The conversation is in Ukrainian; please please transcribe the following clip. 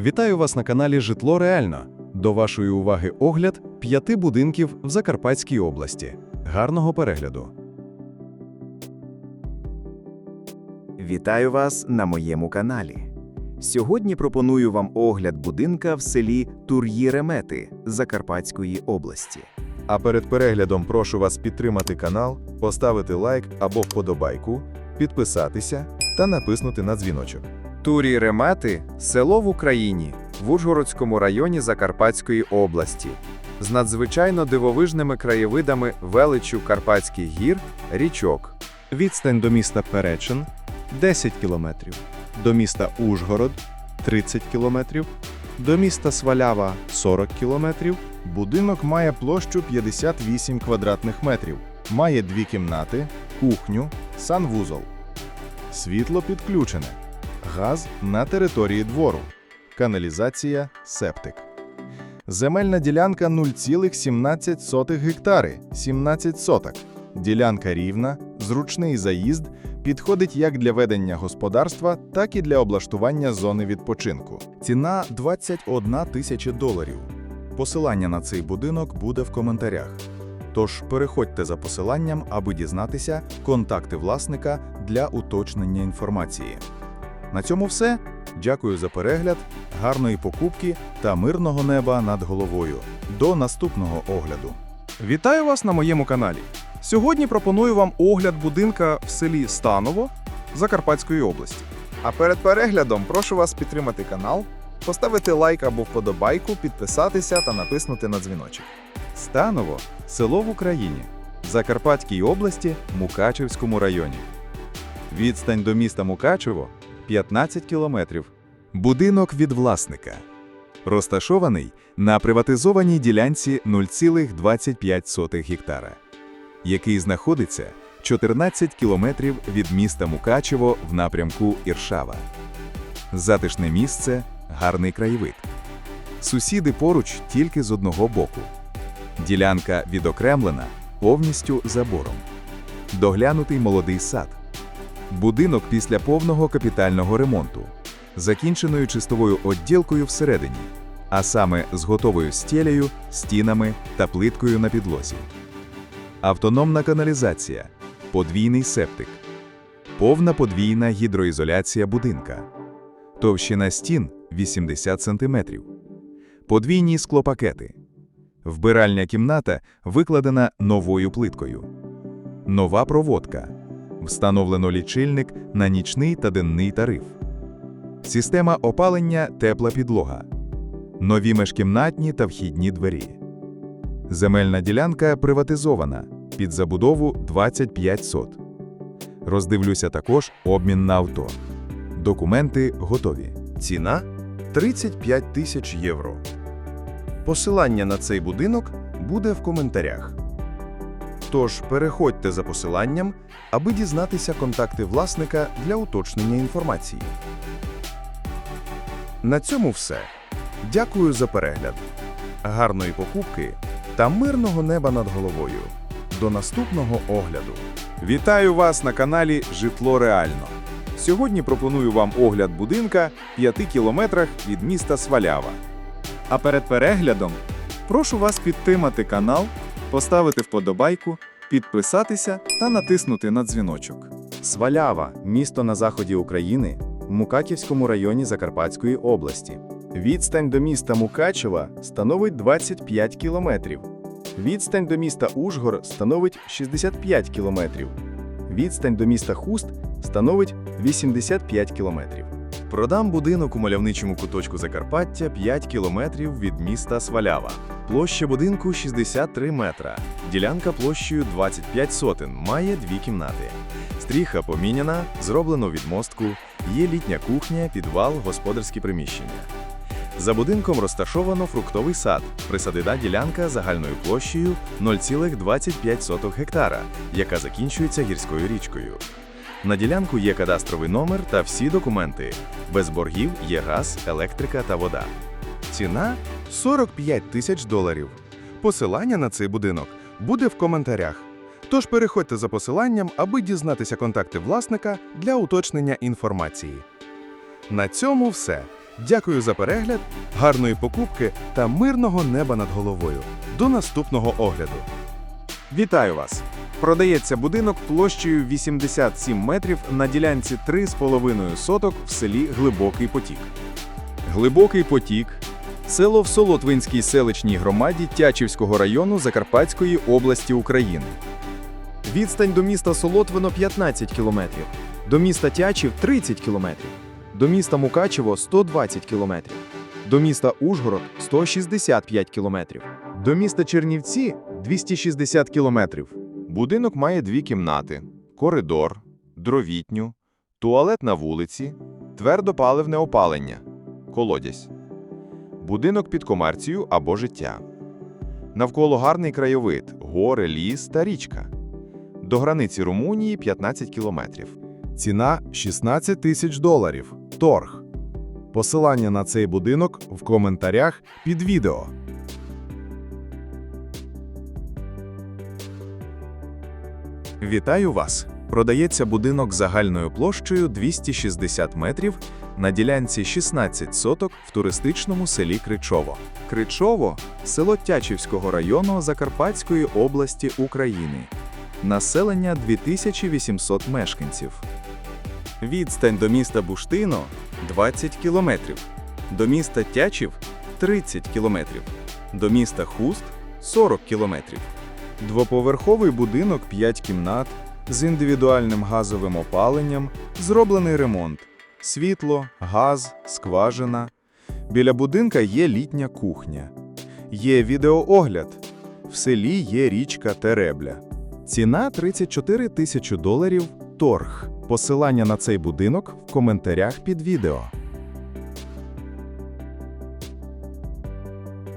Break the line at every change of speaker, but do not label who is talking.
Вітаю вас на каналі Житло Реально. До вашої уваги огляд п'яти будинків в Закарпатській області. Гарного перегляду.
Вітаю вас на моєму каналі. Сьогодні пропоную вам огляд будинка в селі Тур'ї-Ремети Закарпатської області.
А перед переглядом прошу вас підтримати канал, поставити лайк або вподобайку, підписатися та натиснути на дзвіночок.
Турі Ремати село в Україні в Ужгородському районі Закарпатської області з надзвичайно дивовижними краєвидами величу Карпатських гір, річок.
Відстань до міста Перечин 10 кілометрів, до міста Ужгород 30 кілометрів, до міста Свалява 40 кілометрів.
Будинок має площу 58 квадратних метрів, має дві кімнати, кухню, санвузол. Світло підключене. Газ на території двору. Каналізація, септик. Земельна ділянка 0,17 гектари, 17 соток. Ділянка рівна, зручний заїзд, підходить як для ведення господарства, так і для облаштування зони відпочинку. Ціна 21 тисяча доларів. Посилання на цей будинок буде в коментарях. Тож переходьте за посиланням, аби дізнатися контакти власника для уточнення інформації. На цьому все. Дякую за перегляд, гарної покупки та мирного неба над головою. До наступного огляду.
Вітаю вас на моєму каналі. Сьогодні пропоную вам огляд будинка в селі Станово Закарпатської області.
А перед переглядом прошу вас підтримати канал, поставити лайк або вподобайку, підписатися та натиснути на дзвіночок.
Станово село в Україні, Закарпатській області, Мукачевському районі. Відстань до міста Мукачево 15 кілометрів. Будинок від власника. Розташований на приватизованій ділянці 0,25 гектара, який знаходиться 14 кілометрів від міста Мукачево в напрямку Іршава. Затишне місце, гарний краєвид. Сусіди поруч тільки з одного боку. Ділянка відокремлена повністю забором. Доглянутий молодий сад. Будинок після повного капітального ремонту, закінченою чистовою відділкою всередині, а саме з готовою стелею, стінами та плиткою на підлозі. Автономна каналізація, подвійний септик, повна подвійна гідроізоляція будинка, товщина стін 80 см, подвійні склопакети. Вбиральня кімната викладена новою плиткою. Нова проводка. Встановлено лічильник на нічний та денний тариф. Система опалення тепла підлога. Нові межкімнатні та вхідні двері. Земельна ділянка приватизована. Під забудову 25 сот. Роздивлюся також обмін на авто. Документи готові.
Ціна 35 тисяч євро. Посилання на цей будинок буде в коментарях. Тож переходьте за посиланням, аби дізнатися контакти власника для уточнення інформації. На цьому все. Дякую за перегляд. Гарної покупки та мирного неба над головою. До наступного огляду.
Вітаю вас на каналі Житло Реально. Сьогодні пропоную вам огляд будинка в 5 кілометрах від міста Свалява.
А перед переглядом прошу вас підтримати канал, поставити вподобайку, підписатися та натиснути на дзвіночок.
Свалява місто на заході України, в Мукаківському районі Закарпатської області. Відстань до міста Мукачева становить 25 кілометрів. Відстань до міста Ужгор становить 65 кілометрів. Відстань до міста Хуст становить 85 кілометрів. Продам будинок у мальовничому куточку Закарпаття 5 кілометрів від міста Свалява. Площа будинку 63 метра. Ділянка площею 25 сотен, має дві кімнати. Стріха поміняна, зроблено відмостку, є літня кухня, підвал, господарські приміщення. За будинком розташовано фруктовий сад, присадида ділянка загальною площею 0,25 гектара, яка закінчується гірською річкою. На ділянку є кадастровий номер та всі документи. Без боргів є газ, електрика та вода. Ціна 45 тисяч доларів. Посилання на цей будинок буде в коментарях. Тож переходьте за посиланням, аби дізнатися контакти власника для уточнення інформації. На цьому все. Дякую за перегляд, гарної покупки та мирного неба над головою. До наступного огляду.
Вітаю вас! Продається будинок площею 87 метрів на ділянці 3,5 соток в селі Глибокий Потік. Глибокий Потік село в Солотвинській селищній громаді Тячівського району Закарпатської області України.
Відстань до міста Солотвино 15 кілометрів, до міста Тячів 30 кілометрів, до міста Мукачево 120 кілометрів, до міста Ужгород 165 кілометрів,
До міста Чернівці 260 кілометрів. Будинок має дві кімнати, коридор, дровітню, туалет на вулиці, твердопаливне опалення, колодязь. Будинок під комерцію або життя. Навколо гарний краєвид, гори, ліс та річка. До границі Румунії 15 кілометрів. Ціна 16 тисяч доларів. Торг. Посилання на цей будинок в коментарях під відео.
Вітаю вас! Продається будинок загальною площею 260 метрів на ділянці 16 соток в туристичному селі Кричово. Кричово село Тячівського району Закарпатської області України. Населення 2800 мешканців. Відстань до міста Буштино 20 кілометрів. До міста Тячів 30 кілометрів. До міста Хуст 40 кілометрів. Двоповерховий будинок 5 кімнат з індивідуальним газовим опаленням, зроблений ремонт, світло, газ, скважина. Біля будинка є літня кухня. Є відеоогляд. В селі є річка Теребля. Ціна 34 тисячі доларів торг. Посилання на цей будинок в коментарях під відео.